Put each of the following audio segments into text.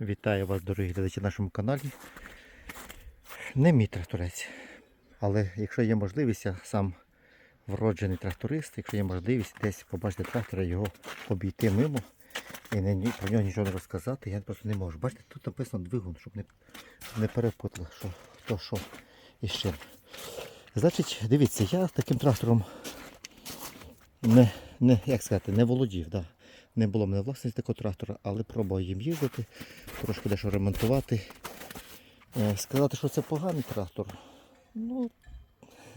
Вітаю вас, дорогі глядачі на нашому каналі. Не мій тракторець. Але якщо є можливість, я сам вроджений тракторист, якщо є можливість десь побачити трактора, його обійти мимо і не, про нього нічого не розказати, я просто не можу. Бачите, тут написано двигун, щоб не, не перепутали, що хто що і чим. Значить, дивіться, я таким трактором не, не, як сказати, не володів. Да. Не було мене власності такого трактора, але пробував їм їздити, трошки дещо ремонтувати. Е, Сказати, що це поганий трактор, ну,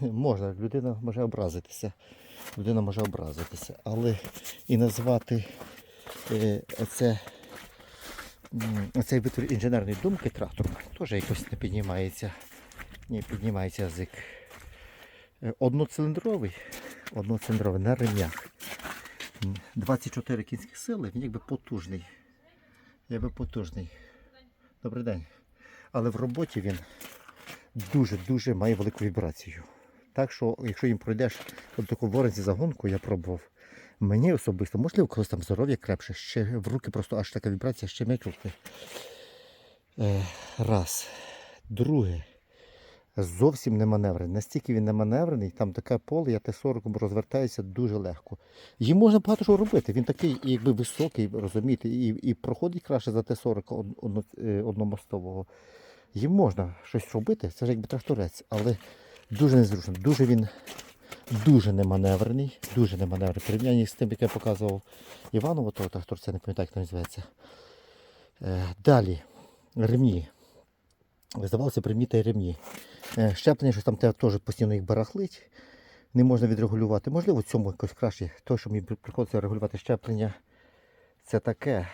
можна, людина може образитися. Людина може образитися. Але і назвати е, м, оцей вид інженерної думки трактором теж якось не піднімається. Не піднімається язик. Е, Одноциліндровий, одноциліндровий на ремнях. М, 24 кінських сили, він якби потужний. Якби потужний. Добрий день. Але в роботі він дуже-дуже має велику вібрацію. Так що, якщо їм пройдеш от таку воренці загонку, я пробував. Мені особисто, можливо, когось там здоров'я крепше, ще в руки просто аж така вібрація, ще м'яч руки. Е, раз. Друге. Зовсім не маневрений. Настільки він не маневрений, там таке поле, я Т-40 розвертається дуже легко. Їм можна багато що робити. Він такий, якби високий, розумієте, і, і проходить краще за Т-40 од- одно- е, одномостового. Їм можна щось робити, це ж якби тракторець, але дуже незручно. Дуже він дуже неманеврений, дуже неманеврений. В порівнянні з тим, як я показував Іванову, того тракторця, не пам'ятаю, як він називається. Е, далі, ремні. Здавалося, приміти ремні. Е, Щеплення, що там те теж постійно їх барахлить, не можна відрегулювати. Можливо, в цьому якось краще. То, що мені приходиться регулювати щеплення, це таке.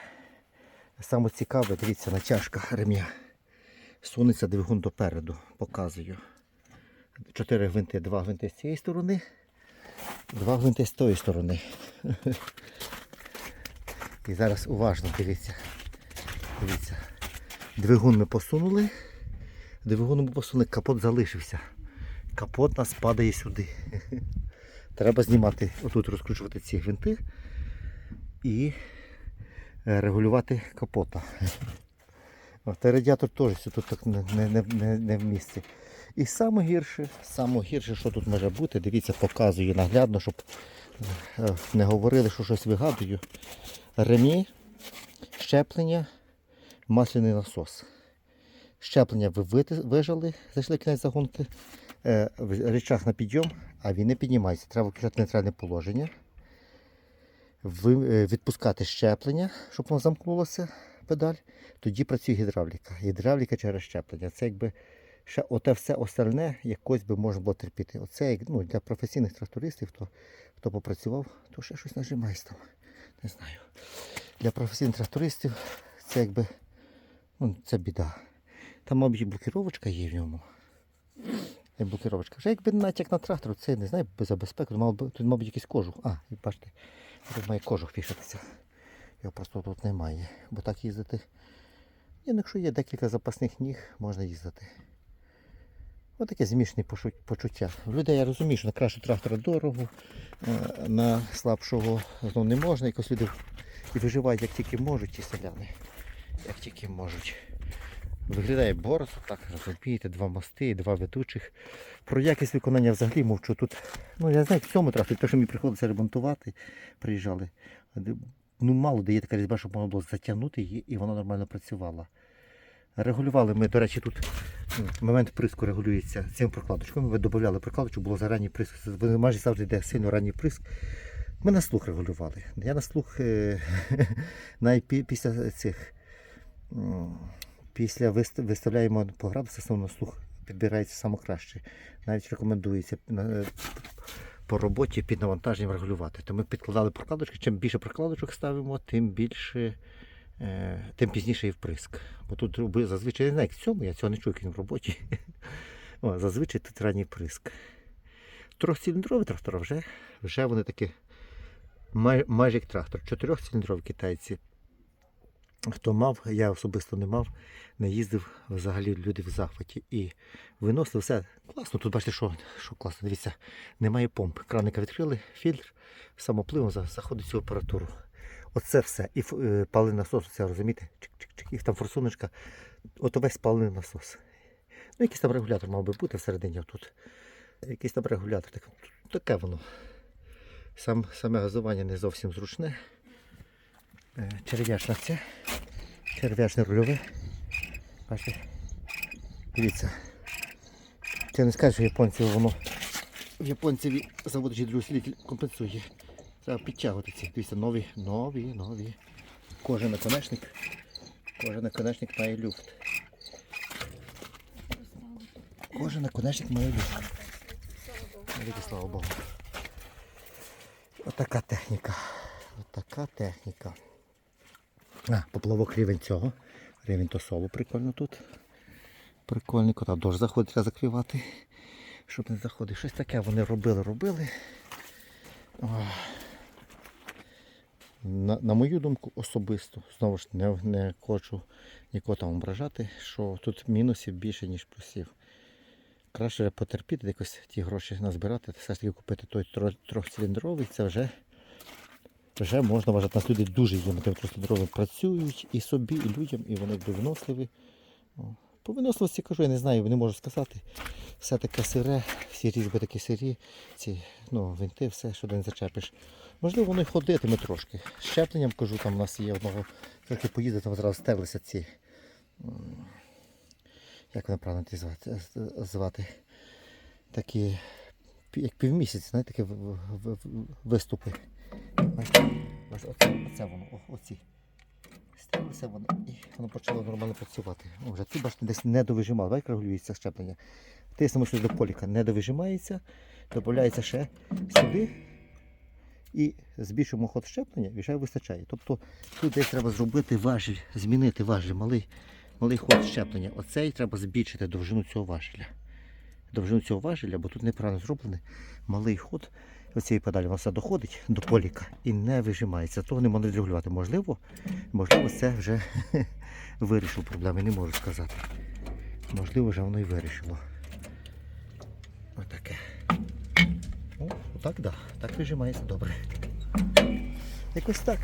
Саме цікаве, дивіться, натяжка ремня. Сунеться двигун допереду, показую. Чотири гвинти, два гвинти з цієї сторони, два гвинти з тої сторони. І зараз уважно дивіться. Дивіться. Двигун ми посунули. Двигун ми посунули, капот залишився. Капот нас падає сюди. Треба знімати, отут розкручувати ці гвинти і е, регулювати капота. Та радіатор теж тут так не, не, не, не, в місці. І саме гірше, саме гірше, що тут може бути, дивіться, показую наглядно, щоб е, не говорили, що щось вигадую. Ремні, щеплення, масляний насос. Щеплення ви вижали, зайшли кінець загонки. Е, в речах на підйом, а він не піднімається. Треба включати нейтральне положення. Е, відпускати щеплення, щоб воно замкнулося, педаль. Тоді працює гідравліка. Гідравліка через щеплення. Це якби ще оте все остальне якось би можна було терпіти. Оце ну, для професійних трактористів, хто, хто попрацював, то ще щось нажимає там. Не знаю. Для професійних трактористів це якби ну, це біда. Там, мабуть, і блокировочка є в ньому. Е, Блокировочка. Вже якби натяк на трактор, це не знаю, за безпеку. Тут, мабуть, якийсь кожух. А, і бачите, тут має кожух вішатися. Його просто тут немає. Бо так їздити. Ні, ну, якщо є декілька запасних ніг, можна їздити. Ось таке змішане почуття. В людей я розумію, що на кращого трактора дорого, е, на слабшого знову не можна. Якось люди і виживають як тільки можуть, ті селяни. Як тільки можуть. Виглядає борзо, так розумієте, два мости, два ведучих. Про якість виконання взагалі мовчу тут. Ну, я знаю, в цьому тракторі, те, що мені приходилося ремонтувати, приїжджали. Ну, мало де є така різьба, щоб можна було затягнути її і вона нормально працювала. Регулювали ми, до речі, тут момент приску регулюється цим прокладочком. Ми додавали прокладочку, було за ранній приск. Це Майже завжди йде сильно ранній приск. Ми на слух регулювали. Я на слух е, навіть після цих після виставляємо по градусах, на слух підбирається саме краще. Навіть рекомендується по роботі під навантаженням регулювати. То ми підкладали прокладочки. Чим більше прокладочок ставимо, тим більше, е, тим пізніше і вприск. Бо тут зазвичай не знаю, як в цьому, я цього не чую, він в роботі. О, зазвичай тут ранній приск. Трьохциліндрові трактори вже, вже вони такі май, майже як трактор. Чотирьохциліндрові китайці. Хто мав, я особисто не мав, не їздив взагалі люди в захваті. І виносили все. Класно, тут бачите, що, що класно. Дивіться, немає помп. Краника відкрили, фільтр, самопливом за- заходить цю апаратуру. Оце все. І е, насос, це розумієте? Чик-чик-чик. їх там форсуночка, от весь спалений насос. Ну, якийсь там регулятор мав би бути всередині тут. Якийсь там регулятор. Так, таке воно. Сам, саме газування не зовсім зручне. Черв'ячна це. Черв'ячне рульове. Бачите? Дивіться. Ти не скажеш, японців воно. В японцеві заводичі друслітель компенсує. Треба підтягувати ці. Дивіться, нові, нові, нові. Кожен наконечник. Кожен наконечник має люфт. Кожен наконечник має люфт. Велике слава Богу. Отака техніка. Отака техніка. А, поплавок рівень цього. Рівень тосолу прикольно тут. Прикольний кота дощ заходить, треба закривати. Щоб не заходив. Щось таке вони робили, робили. На, на мою думку, особисто, знову ж не, не хочу нікого там ображати, що тут мінусів більше, ніж плюсів. Краще потерпіти, якось ті гроші назбирати, все ж таки купити той трьохциліндровий, це вже, вже можна вважати, нас люди дуже їм трьохциліндровим працюють і собі, і людям, і вони виносливі. По виносливості кажу, я не знаю, не можу сказати. Все таке сире, всі різьби такі сирі, ці ну, винти, все, що не зачепиш. Можливо, воно й ходитиме трошки. Щепленням кажу, там у нас є одного, тільки поїде, там зразу стерлися ці. Як вони правильно звати? Такі, як півмісяць, знаєте, такі виступи. Ось Оце, оце воно, о, оці. Стерлися вони і воно почало нормально працювати. О, Вже ці бачите, десь не довижимало, бачите, регулюється щеплення. Тиснемо щось до поліка, не довижимається, додається ще сюди і збільшуємо ход щеплення і вже вистачає. Тобто тут десь треба зробити важіль, змінити важіль, малий, малий ход щеплення. Оцей треба збільшити довжину цього важеля. Довжину цього важеля, бо тут неправильно зроблений малий ход. Оцієї педалі воно все доходить до поліка і не вижимається. Того не можна регулювати. Можливо, можливо, це вже вирішило проблеми, не можу сказати. Можливо, вже воно і вирішило. Отаке. О, отак, так. Да. Так вижимається добре. Якось так.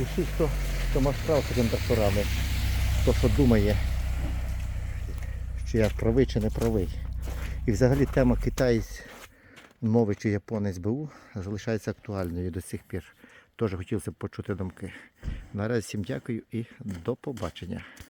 І всі, хто, хто мав справу з такими тракторами, хто що думає, чи я правий чи не правий. І взагалі тема китаєць мови чи японець БУ залишається актуальною до сих пір. Теж хотілося б почути думки. Наразі всім дякую і до побачення.